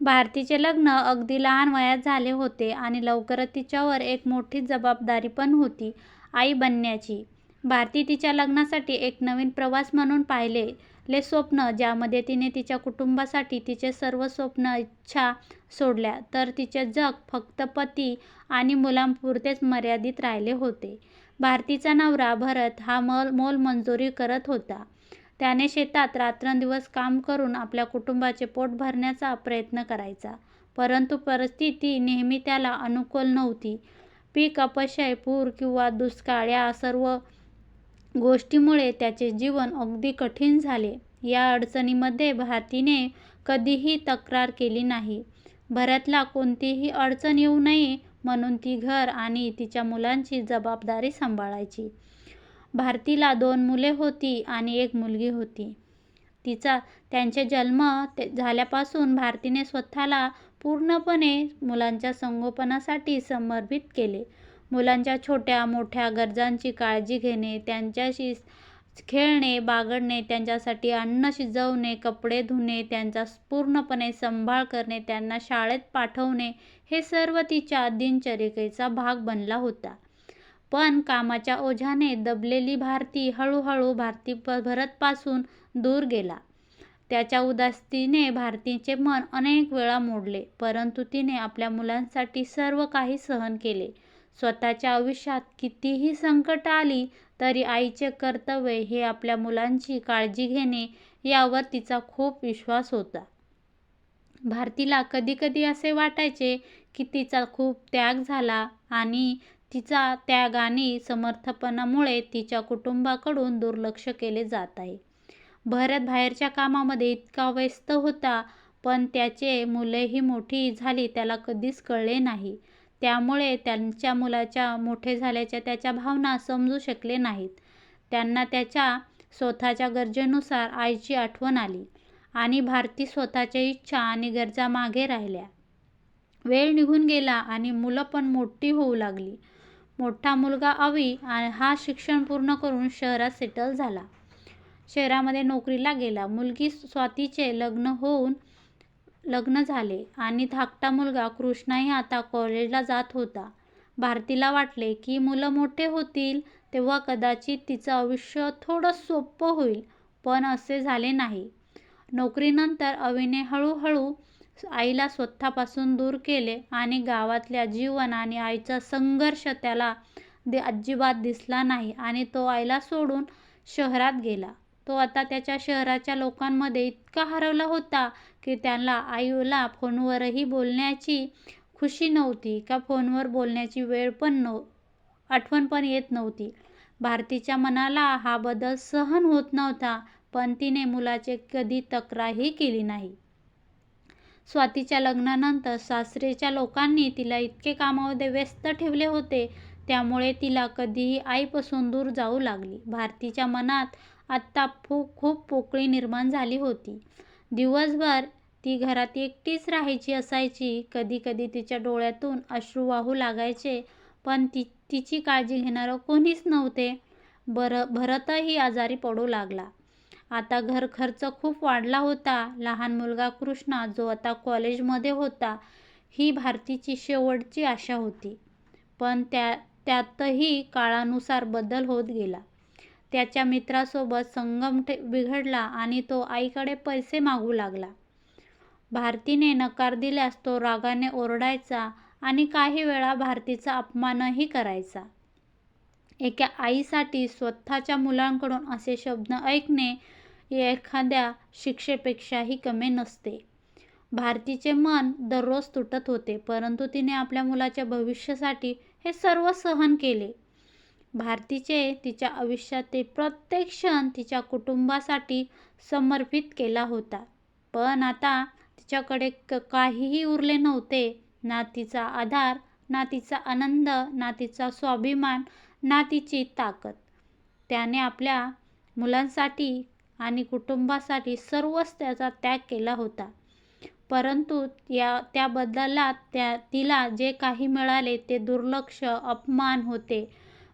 भारतीचे लग्न अगदी लहान वयात झाले होते आणि लवकरच तिच्यावर एक मोठी जबाबदारी पण होती, आई बनण्याची. भारती तिच्या लग्नासाठी एक नवीन प्रवास म्हणून पाहिलेले स्वप्न, ज्यामध्ये तिने तिच्या कुटुंबासाठी तिचे सर्व स्वप्न-इच्छा सोडल्या, तर तिचे जग फक्त पती आणि मुलांपुरतेच मर्यादित राहिले होते. भारतीचा नवरा भरत हा मोल मोल मंजुरी करत होता. त्याने शेतात रात्रंदिवस काम करून आपल्या कुटुंबाचे पोट भरण्याचा प्रयत्न करायचा. परंतु परिस्थिती नेहमी त्याला अनुकूल नव्हती. पीक अपयश, पूर किंवा दुष्काळ या सर्व गोष्टींमुळे त्याचे जीवन अगदी कठीण झाले. या अडचणींमध्ये भारतीने कधीही तक्रार केली नाही. भरतला कोणतीही अडचण येऊ नये म्हणून ती घर आणि तिच्या मुलांची जबाबदारी सांभाळायची. भारतीला दोन मुले होती आणि एक मुलगी होती. तिचा त्यांचे जन्म ते झाल्यापासून भारतीने स्वतःला पूर्णपणे मुलांच्या संगोपनासाठी समर्पित केले. मुलांच्या छोट्या-मोठ्या गरजांची काळजी घेणे, त्यांच्याशी खेळणे, बागडणे, त्यांच्यासाठी अन्न शिजवणे, कपडे धुणे, त्यांचा पूर्णपणे सांभाळ करणे, त्यांना शाळेत पाठवणे हे सर्व तिच्या दिनचर्येचा भाग बनला होता. पण कामाच्या ओझ्याने दबलेली भारती हळूहळू भारती भरतपासून दूर गेला. त्याच्या उदासीने भारतीचे मन अनेक वेळा मोडले. परंतु तिने आपल्या मुलांसाठी सर्व काही सहन केले. स्वतःच्या आयुष्यात कितीही संकट आली तरी आईचे कर्तव्य हे आपल्या मुलांची काळजी घेणे यावर तिचा खूप विश्वास होता. भारतीला कधीकधी असे वाटायचे की तिचा खूप त्याग झाला आणि तिचा त्याग आणि समर्थपणामुळे तिच्या कुटुंबाकडून दुर्लक्ष केले जात आहे. भरत बाहेरच्या कामामध्ये इतका व्यस्त होता, पण त्याचे मुलेही मोठी झाली त्याला कधीच कळले नाही. त्यामुळे त्यांच्या मुलाच्या मोठे झाल्याच्या त्याच्या भावना समजू शकले नाहीत. त्यांना त्याच्या स्वतःच्या गरजेनुसार आईची आठवण आली आणि भारती स्वतःच्या इच्छा आणि गरजा मागे राहिल्या. वेळ निघून गेला आणि मुलं पण मोठी होऊ लागली. मोठा मुलगा अवी हा शिक्षण पूर्ण करून शहरात सेटल झाला. शहरामध्ये नोकरीला गेला. मुलगी स्वातीचे लग्न होऊन लग्न झाले आणि धाकटा मुलगा कृष्णाही आता कॉलेजला जात होता. भारतीला वाटले की मुलं मोठे होतील तेव्हा कदाचित तिचं आयुष्य थोडं सोपं होईल, पण असे झाले नाही. नोकरीनंतर अवीने हळूहळू आईला स्वतःपासून दूर केले आणि गावातल्या जीवन आणि आईचा संघर्ष त्याला दे अजिबात दिसला नाही आणि तो आईला सोडून शहरात गेला. तो आता त्याच्या शहराच्या लोकांमध्ये इतका हरवला होता की त्याला आईला फोनवरही बोलण्याची खुशी नव्हती का फोनवर बोलण्याची वेळ पण न आठवण पण येत नव्हती. भारतीच्या मनाला हा बदल सहन होत नव्हता, पण तिने मुलाचे कधी तक्रारही केली नाही. स्वातीच्या लग्नानंतर सासरेच्या लोकांनी तिला इतके कामामध्ये व्यस्त ठेवले होते, त्यामुळे तिला कधीही आईपासून दूर जाऊ लागली. भारतीच्या मनात आता खूप पोकळी निर्माण झाली होती. दिवसभर ती घरात एकटीच राहायची असायची. कधीकधी तिच्या डोळ्यातून अश्रू वाहू लागायचे, पण तिची काळजी घेणारं कोणीच नव्हते. भरतही आजारी पडू लागला. आता घरखर्च खूप वाढला होता. लहान मुलगा कृष्णा, जो आता कॉलेजमध्ये होता, ही भारतीची शेवटची आशा होती. पण त्या त्यातही काळानुसार बदल होत गेला. त्याच्या मित्रासोबत संगम बिघडला आणि तो आईकडे पैसे मागू लागला. भारतीने नकार दिल्यास तो रागाने ओरडायचा आणि काही वेळा भारतीचा अपमानही करायचा. एका आईसाठी स्वतःच्या मुलांकडून असे शब्द ऐकणे एखाद्या शिक्षेपेक्षाही कमी नसते. भारतीचे मन दररोज तुटत होते, परंतु तिने आपल्या मुलाच्या भविष्यासाठी हे सर्व सहन केले. भारतीचे तिच्या आयुष्यातील प्रत्येक क्षण तिच्या कुटुंबासाठी समर्पित केला होता. पण आता तिच्याकडे क काहीही उरले नव्हते. ना तिचा आधार, ना तिचा आनंद, ना तिचा स्वाभिमान, ना तिची ताकद. त्याने आपल्या मुलांसाठी आणि कुटुंबासाठी सर्वच त्याचा त्याग केला होता, परंतु या त्या बदल्यात तिला जे काही मिळाले ते दुर्लक्ष, अपमान होते.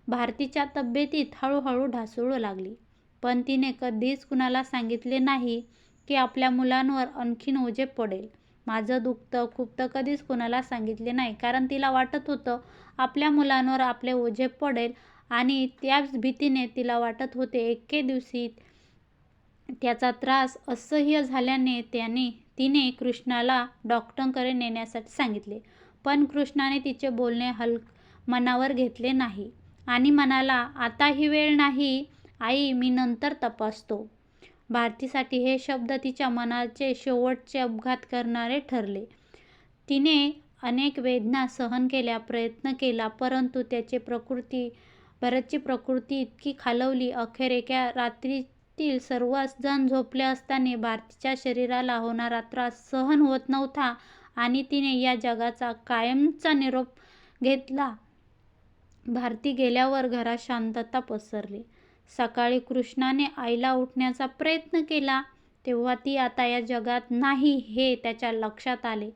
भारतीच्या तब्येतीत हळूहळू ढासळू लागली, पण तिने कधीच कुणाला सांगितले नाही की आपल्या मुलांवर आणखी ओझे पडेल. माझं दुखतं खुपतं कधीच कुणाला सांगितले नाही कारण तिला वाटत होतं आपल्या मुलांवर आपले ओझे पडेल आणि त्याच भीतीने तिला वाटत होते एके दिवशी त्याचा त्रास असह्य झाल्याने त्याने तिने कृष्णाला डॉक्टरांकडे नेण्यासाठी सांगितले. पण कृष्णाने तिचे बोलणे हल मनावर घेतले नाही आणि म्हणाला, आता ही वेळ नाही आई, मी नंतर तपासतो. भारतीसाठी हे शब्द तिच्या मनाचे शेवटचे अपघात करणारे ठरले. तिने अनेक वेदना सहन केल्या, प्रयत्न केला, परंतु त्याची प्रकृती भरतची प्रकृती इतकी खालवली अखेर एका रात्री रात्रीतील सर्वच जण झोपले असताना भारतीच्या शरीराला होणारा त्रास सहन होत नव्हता आणि तिने या जगाचा कायमचा निरोप घेतला. भारती गेल्यावर घरात शांतता पसरली. सकाळी कृष्णाने आईला उठण्याचा प्रयत्न केला तेव्हा ती आता या जगात नाही हे त्याच्या लक्षात आले.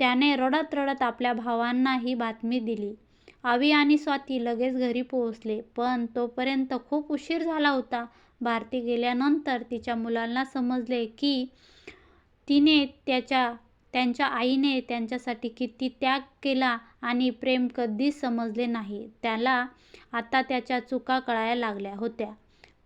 त्याने रडत रडत आपल्या भावांना ही बातमी दिली. आवी आणि स्वाती लगेच घरी पोहोचले. पण तोपर्यंत खूप उशीर झाला होता. भारती गेल्यानंतर तिच्या मुलांना समजले की तिने त्याच्या त्यांच्या आईने त्यांच्यासाठी किती त्याग केला आणि प्रेम कधीच समजले नाही. त्याला आता त्याच्या चुका कळायला लागल्या होत्या.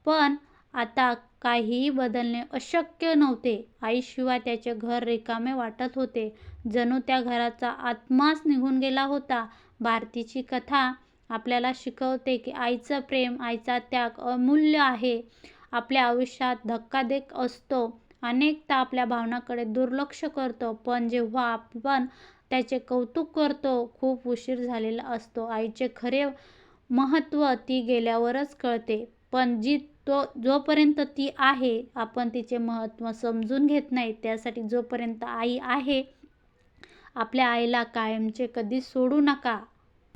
पण आता काहीही बदलणे अशक्य नव्हते. आईशिवाय त्याचे घर रिकामे वाटत होते. जणू त्या घराचा आत्माच निघून गेला होता. भारतीची कथा आपल्याला शिकवते की आईचं प्रेम, आईचा त्याग अमूल्य आहे. आपल्या आयुष्यात धक्कादेक असतो. अनेकदा आपल्या भावनाकडे दुर्लक्ष करतो. पण जेव्हा आपण त्याचे कौतुक करतो, खूप उशीर झालेला असतो. आईचे खरे महत्त्व ती गेल्यावरच कळते. पण जी तो जोपर्यंत ती आहे, आपण तिचे महत्त्व समजून घेत नाही. त्यासाठी जोपर्यंत आई आहे, आपल्या आईला कायमचे कधी सोडू नका.